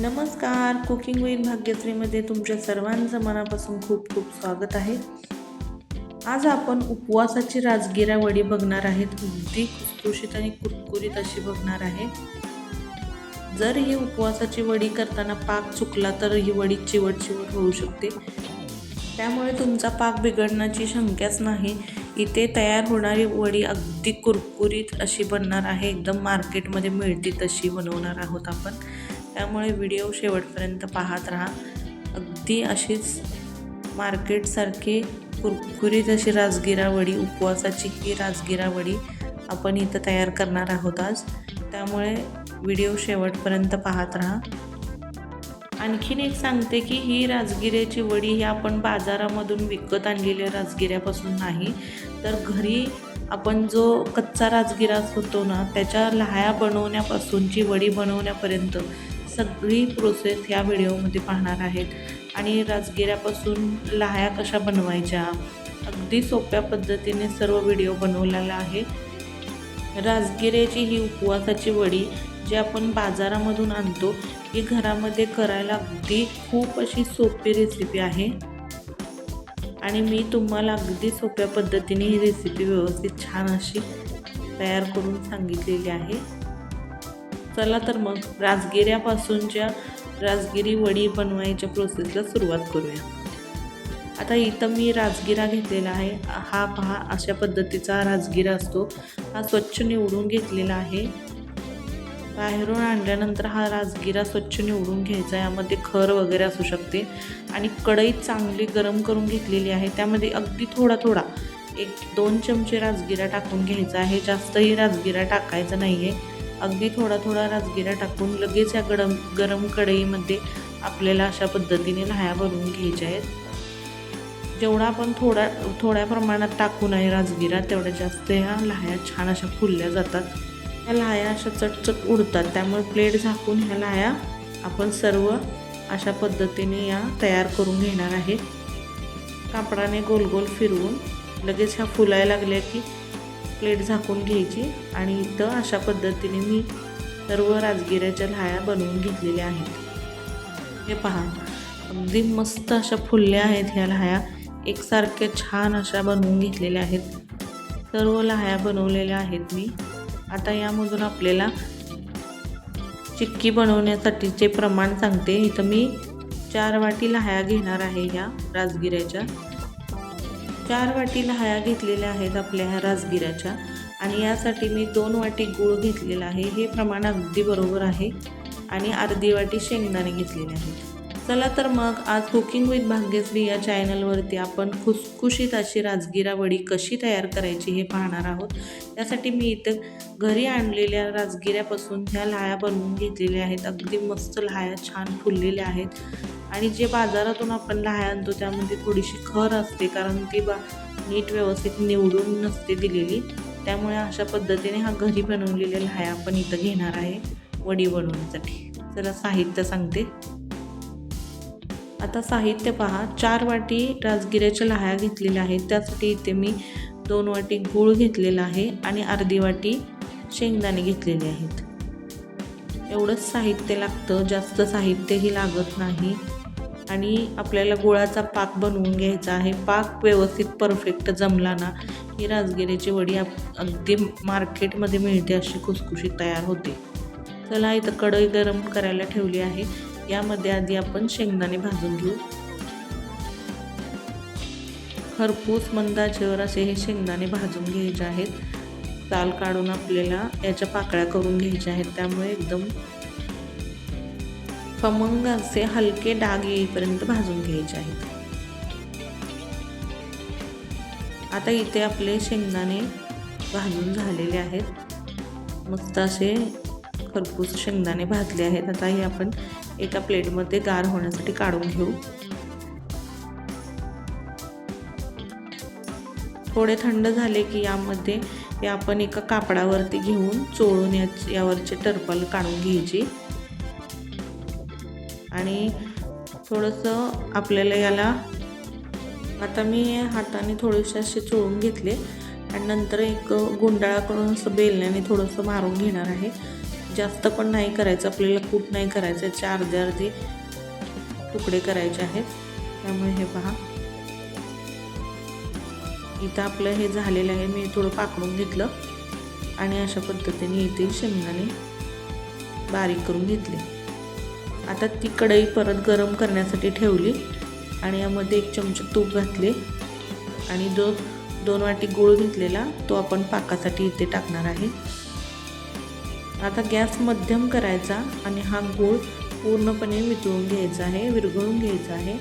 नमस्कार. Cooking with भाग्यश्रीमध्ये तुमच्या सर्वांचं मनापासून खूप खूप स्वागत आहे. आज आपण उपवासाची राजगिरा वडी बघणार आहेत. अगदी खुसखुशीत आणि कुरकुरीत अशी बघणार आहे. जर ही उपवासाची वडी करताना पाक चुकला तर ही वडी चिवट चिवट होऊ शकते. त्यामुळे तुमचा पाक बिघडण्याची शंकाच नाही. इथे तयार होणारी वडी अगदी कुरकुरीत अशी बनणार आहे. एकदम मार्केटमध्ये मिळते तशी बनवणार आहोत आपण. त्यामुळे व्हिडिओ शेवटपर्यंत पाहत राहा. अगदी अशीच मार्केटसारखी कुरकुरीत अशी राजगिरा वडी उपवासाची ही राजगिरा वडी आपण इथं तयार करणार आहोत आज. त्यामुळे व्हिडिओ शेवटपर्यंत पाहत राहा. आणखीन एक सांगते की ही राजगिऱ्याची वडी ही आपण बाजारामधून विकत आणलेल्या राजगिऱ्यापासून नाही. तर घरी आपण जो कच्चा राजगिरा होतो ना त्याच्या लहाया बनवण्यापासूनची वडी बनवण्यापर्यंत सगळी प्रोसेस ह्या व्हिडिओमध्ये पाहणार आहेत. आणि राजगिऱ्यापासून लहाया कशा बनवायच्या अगदी सोप्या पद्धतीने सर्व व्हिडिओ बनवलेला आहे. राजगिऱ्याची ही उपवासाची वडी जी आपण बाजारामधून आणतो ही घरामध्ये करायला अगदी खूप अशी सोपी रेसिपी आहे. आणि मी तुम्हाला अगदी सोप्या पद्धतीने ही रेसिपी व्यवस्थित छान अशी तयार करून सांगितलेली आहे. चला तर मग राजगिऱ्यापासूनच्या राजगिरी वडी बनवायच्या प्रोसेसला सुरुवात करूया. आता इथं मी राजगिरा घेतलेला आहे. हा पहा अशा पद्धतीचा राजगिरा असतो. हा स्वच्छ निवडून घेतलेला आहे. बाहेरून आणल्यानंतर हा राजगिरा स्वच्छ निवडून घ्यायचा यामध्ये खर वगैरे असू शकते. आणि कढई चांगली गरम करून घेतलेली आहे. त्यामध्ये अगदी थोडा थोडा एक दोन चमचे राजगिरा टाकून घ्यायचा आहे. जास्तही राजगिरा टाकायचा नाही आहे अगदी थोडा थोडा राजगिरा टाकून लगेच या गरम गरम कढईमध्ये आपल्याला अशा पद्धतीने लाह्या बनवून घ्यायच्या आहेत. जेवढा आपण थोडा थोड्या प्रमाणात टाकून आहे राजगिरा तेवढ्या जास्त ह्या लाह्या छान अशा फुलल्या जातात. ह्या लाह्या अशा चटचट उडतात त्यामुळे प्लेट झाकून ह्या लाह्या आपण सर्व अशा पद्धतीने या तयार करून घेणार आहे. कापडाने गोल गोल फिरवून लगेच ह्या फुलायला लागल्या की प्लेट झाकून घ्यायची आणि इथं अशा पद्धतीने मी सर्व राजगिऱ्याच्या लाह्या बनवून घेतलेल्या आहेत. हे पहा अगदी मस्त अशा फुलल्या आहेत ह्या लाह्या एकसारख्या छान अशा बनवून घेतलेल्या आहेत. सर्व लाह्या बनवलेल्या आहेत मी. आता यामधून आपल्याला चिक्की बनवण्यासाठीचे प्रमाण सांगते. इथं मी चार वाटी लाह्या घेणार आहे ह्या राजगिऱ्याच्या. चार वाटी लहाया घेतलेल्या आहेत आपल्या ह्या राजगिराच्या आणि यासाठी मी दोन वाटी गूळ घेतलेला आहे. हे प्रमाण अगदी बरोबर आहे. आणि अर्धी वाटी शेंगदाणे घेतलेले आहेत. चला तर मग आज कुकिंग विथ भाग्यश्री या चॅनलवरती आपण खुसखुशीत अशी राजगिरा वडी कशी तयार करायची हे पाहणार आहोत. त्यासाठी मी इथं घरी आणलेल्या राजगिऱ्यापासून ह्या लाह्या बनवून घेतलेल्या आहेत. अगदी मस्त लाह्या छान फुललेल्या आहेत. आणि जे बाजारातून आपण लाह्या आणतो त्यामध्ये थोडीशी खर असते कारण ती बा नीट व्यवस्थित निवडून नसते दिलेली. त्यामुळे अशा पद्धतीने हा घरी बनवलेल्या लाह्या आपण इथं घेणार आहे वडी बनवण्यासाठी. चला साहित्य सांगते. आता साहित्य पहा. चार वाटी राजगिऱ्याच्या लाह्या घेतलेल्या आहेत. त्यासाठी इथे मी दोन वाटी गूळ घेतलेला आहे आणि अर्धी वाटी शेंगदाणे घेतलेले आहेत. एवढंच साहित्य लागतं. जास्त साहित्यही लागत नाही. आणि आपल्याला गुळाचा पाक बनवून घ्यायचा आहे. पाक व्यवस्थित परफेक्ट जमला ना ही राजगिऱ्याची वडी आप अगदी मार्केटमध्ये मिळते अशी खुसखुशी तयार होते. चला इथं कढई गरम करायला ठेवली आहे. यामध्ये आधी आपण शेंगदाणे भाजून घेऊ. खरपूस मंदाचेवर असे हे शेंगदाणे भाजून घ्यायचे आहेत. ताल काढून आपल्याला याच्या पाकळ्या करून घ्यायच्या आहेत. त्यामुळे एकदम खमंग असे हलके डाग येईपर्यंत भाजून घ्यायचे आहेत. आता इथे आपले शेंगदाणे भाजून झालेले आहेत. मस्त असे खरपूस शेंगदाणे भाजले आहेत. आता हे आपण एका प्लेटमध्ये गार होण्यासाठी काढून घेऊ. थोडे थंड झाले की यामध्ये हे आपण एका कापडावरती घेऊन चोळून या यावरचे टरपल काढून घ्यायची. आणि थोडंसं आपल्याला याला आता मी हाताने थोडेसे असे चोळून घेतले. आणि नंतर एक गुंडाळा करून असं बेलण्याने थोडंसं मारून घेणार आहे. जास्त पण नाही करायचं आपल्याला कूट नाही करायचं चार अर्धे अर्धे तुकडे करायचे आहेत. त्यामुळे हे पहा. इथं आपलं हे झालेलं आहे मी थोडं पाकडून घेतलं आणि अशा पद्धतीने इथे शेंगदाणे बारीक करून घेतले. आता ती कढई परत गरम करण्यासाठी ठेवली आणि यामध्ये एक चमच तूप घातले आणि दो दोन वाटी गूळ घेतलेला तो आपण पाकासाठी इथे टाकणार आहे. आता गॅस मध्यम करायचा आणि हा गूळ पूर्णपणे वितळून घ्यायचा आहे विरघळून घ्यायचा आहे.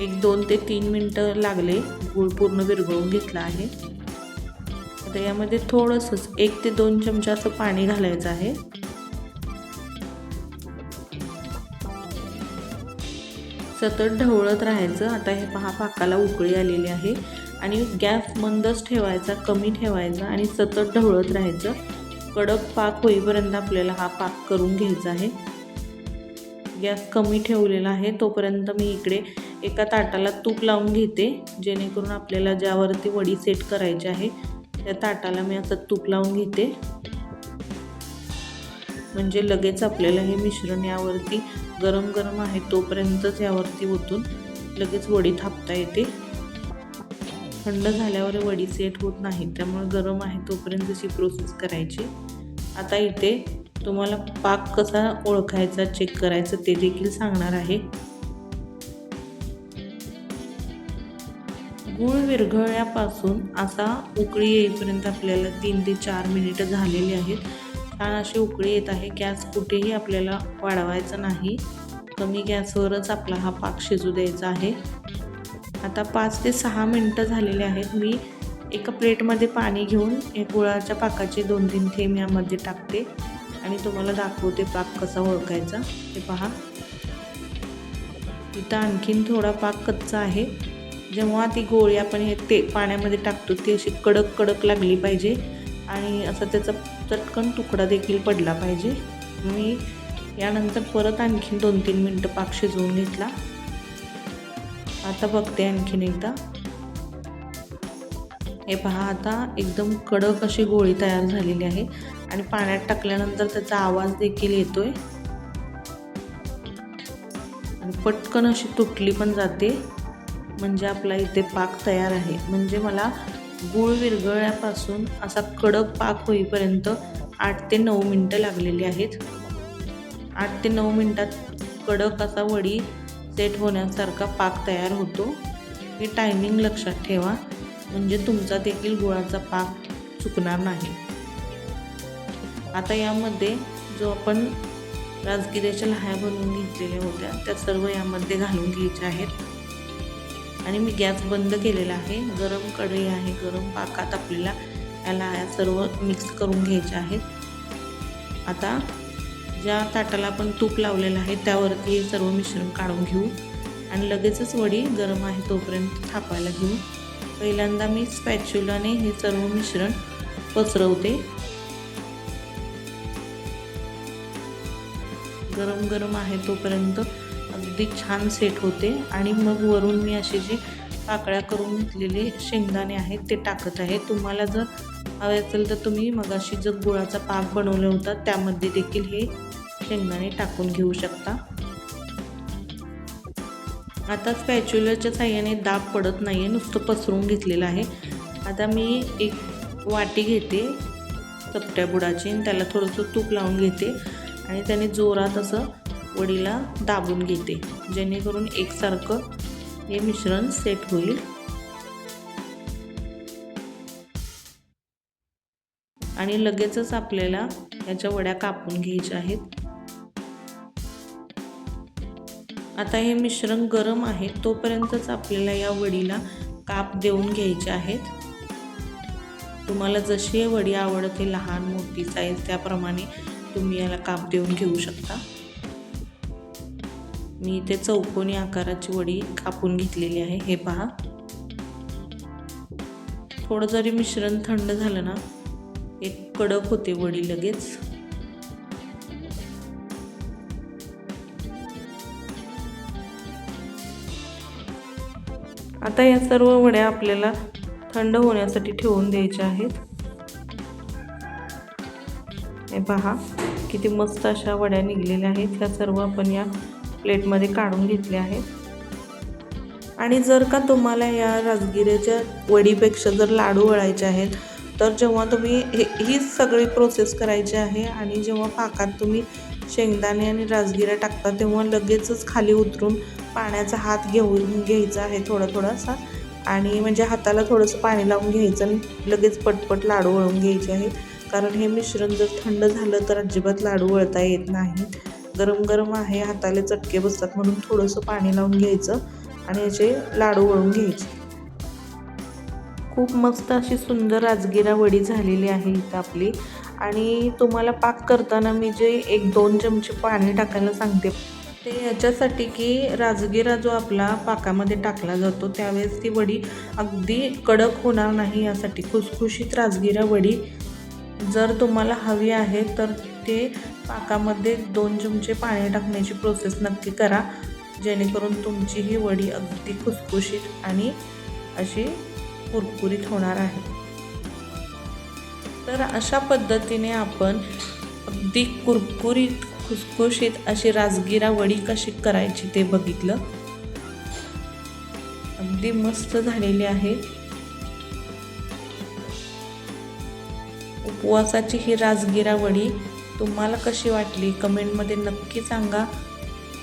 एक दोन ते तीन मिनटं लागले गूळ पूर्ण विरघळून घेतला आहे. आता यामध्ये थोडंसंच एक ते दोन चमचा असं पाणी घालायचं आहे. सतत ढवळत राहायचं. आता हे पहा पाकाला उकळी आलेली आहे. आणि गॅस मंदच ठेवायचा कमी ठेवायचा आणि सतत ढवळत राहायचं. कडक पाक होईपर्यंत आपल्याला हा पाक करून घ्यायचा आहे. गॅस कमी ठेवलेला आहे. तोपर्यंत मी इकडे एका ताटाला तूप लावून घेते. जेणेकरून आपल्याला ज्यावरती वडी सेट करायची आहे त्या ताटाला मी असं तूप लावून घेते. म्हणजे लगेच आपल्याला हे मिश्रण यावरती गरम गरम आहे तोपर्यंतच यावरती ओतून लगेच वडी थापता येते. थंड झाल्यावर वडी सेट होत नाही त्यामुळे गरम आहे तोपर्यंत अशी प्रोसेस करायची. आता इथे तुम्हाला पाक कसा ओळखायचा चेक करायचं ते देखील सांगणार आहे. गूळ विरघळल्यापासून असा उकळी येईपर्यंत आपल्याला तीन ते चार मिनिटं झालेली आहेत. छान अशी उकळी येत आहे. गॅस कुठेही आपल्याला वाढवायचा नाही. कमी गॅसवरच आपला हा पाक शिजू द्यायचा आहे. आता पाच ते सहा मिनटं झालेले आहेत. मी एका प्लेटमध्ये पाणी घेऊन एक गुळाच्या पाकाचे दोन तीन थेंब यामध्ये टाकते आणि तुम्हाला दाखवते पाक कसा ओळखायचा. हे पहा. इथं आणखीन थोडा पाक कच्चा आहे. जेव्हा ती गोळी आपण हे ते पाण्यामध्ये टाकतो ती अशी कडक कडक लागली पाहिजे. आणि असं त्याचा चटकन तुकडा देखील पडला पाहिजे. मी यानंतर परत आणखीन दोन तीन मिनटं पाक शिजवून घेतला. आता बघते आणखीन एकदा. हे पहा आता एकदम कडक अशी गोळी तयार झालेली आहे आणि पाण्यात टाकल्यानंतर त्याचा आवाज देखील येतोय. आणि पटकन अशी तुटली पण जाते. म्हणजे आपला इथे पाक तयार आहे. म्हणजे मला गूळ विरघळण्यापासून असा कडक पाक होईपर्यंत आठ ते नऊ मिनटं लागलेली आहेत. आठ ते नऊ मिनटात कडक असा वडी सेट होण्यासारखा पाक तयार होतो. हे टायमिंग लक्षात ठेवा म्हणजे तुमचा देखील गुळाचा पाक चुकणार नाही. आता यामध्ये जो आपण राजगिऱ्याच्या लहाया बनवून घेतलेल्या होत्या त्या सर्व यामध्ये घालून घ्यायच्या आहेत. आणि मी गॅस बंद केलेला आहे. गरम कढई आहे गरम पाकात आपल्याला याला या सर्व मिक्स करून घ्यायचे आहेत. आता ज्या ताटाला आपण तूप लावलेलं आहे त्यावरती हे सर्व मिश्रण काढून घेऊ. आणि लगेचच वडी गरम आहे तोपर्यंत थापायला घेऊ. पहिल्यांदा मी स्पॅच्युलाने हे सर्व मिश्रण पसरवते. गरम गरम आहे तोपर्यंत अगदी छान सेट होते. आणि मग वरून मी असे जे पाकळ्या करून घेतलेले शेंगदाणे आहेत ते टाकत आहे. तुम्हाला जर हवे असेल तर तुम्ही मगाशी जर गुळाचा पाक बनवला होता त्यामध्ये देखील हे शेंगदाणे टाकून घेऊ शकता. आता स्पॅच्युलरच्या साह्याने दाब पडत नाही आहे नुसतं पसरून घेतलेलं आहे. आता मी एक वाटी घेते चपट्या बुडाची आणि त्याला थोडंसं तूप लावून घेते. आणि त्याने जोरात असं वडीला दाबून घेते. जेणेकरून एकसारखं हे मिश्रण सेट होईल. आणि लगेचच आपल्याला याच्या वड्या कापून घ्यायच्या आहेत. आता हे मिश्रण गरम आहे तोपर्यंतच आपल्याला या वडीला काप देऊन घ्यायचे आहेत. तुम्हाला जशी वडी आवडते लहान मोठी साईज त्याप्रमाणे तुम्ही याला काप देऊन घेऊ शकता. मी इथे चौकोनी आकाराची वडी कापून घेतलेली आहे. हे पहा. थोडं जरी मिश्रण थंड झालं ना एक कडक होते वडी लगेच. आता या सर्व वड्या आपल्याला थंड होण्यासाठी ठेवून द्यायच्या आहेत. हे पहा किती मस्त अशा वड्या निघलेल्या आहेत. ह्या सर्व आपण या प्लेटमध्ये काढून घेतले आहेत आणि जर का तुम्हाला या राजगिऱ्याच्या वडीपेक्षा जर लाडू वळायचे आहेत तर जेव्हा तुम्ही हे हीच सगळी प्रोसेस करायची आहे आणि जेव्हा पाकात तुम्ही शेंगदाणे आणि राजगिरा टाकता तेव्हा लगेचच खाली उतरून पाण्याचा हात घेऊन घ्यायचा आहे थोडा थोडासा. आणि म्हणजे हाताला थोडंसं पाणी लावून घ्यायचं आणि लगेच पटपट लाडू वळून घ्यायचे आहे. कारण हे मिश्रण जर थंड झालं तर अजिबात लाडू वळता येत नाही. गरम गरम आहे हाताला चटके बसतात म्हणून थोडंसं पाणी लावून घ्यायचं आणि याचे लाडू वळून घ्यायचे. खूप मस्त अशी सुंदर राजगिरा वडी झालेली आहे इथं आपली. आणि तुम्हाला पाक करताना मी जे एक दोन चमचे पाणी टाकायला सांगते. ते याच्यासाठी की राजगिरा जो आपला पाकामध्ये टाकला जातो त्यावेळेस ती वडी अगदी कडक होणार नाही यासाठी. खुसखुशीत राजगिरा वडी जर तुम्हाला हवी आहे तर ते पाकामध्ये दोन चमचे पाणी टाकण्याची प्रोसेस नक्की करा. जेणेकरून तुमची ही वडी अगदी खुसखुशीत आणि अशी कुरकुरीत होणार आहे. तर अशा पद्धतीने आपण अगदी कुरकुरीत खुसखुशीत अशी राजगिरा वडी कशी करायची ते बघितलं. अगदी मस्त झालेली आहे. उपवासाची ही राजगिरावडी तुम्हाला कशी वाटली? कमेंटमध्ये नक्की सांगा.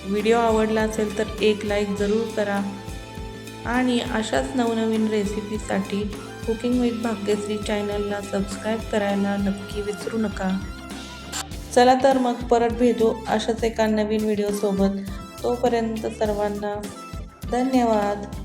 व्हिडिओ आवडला असेल तर एक लाईक जरूर करा. आणि अशाच नवनवीन रेसिपीसाठी कुकिंग विथ भाग्यश्री चॅनलला सबस्क्राईब करायला नक्की विसरू नका. चला तर मग परत भेटू अशाच एका नवीन व्हिडिओसोबत. तोपर्यंत सर्वांना धन्यवाद.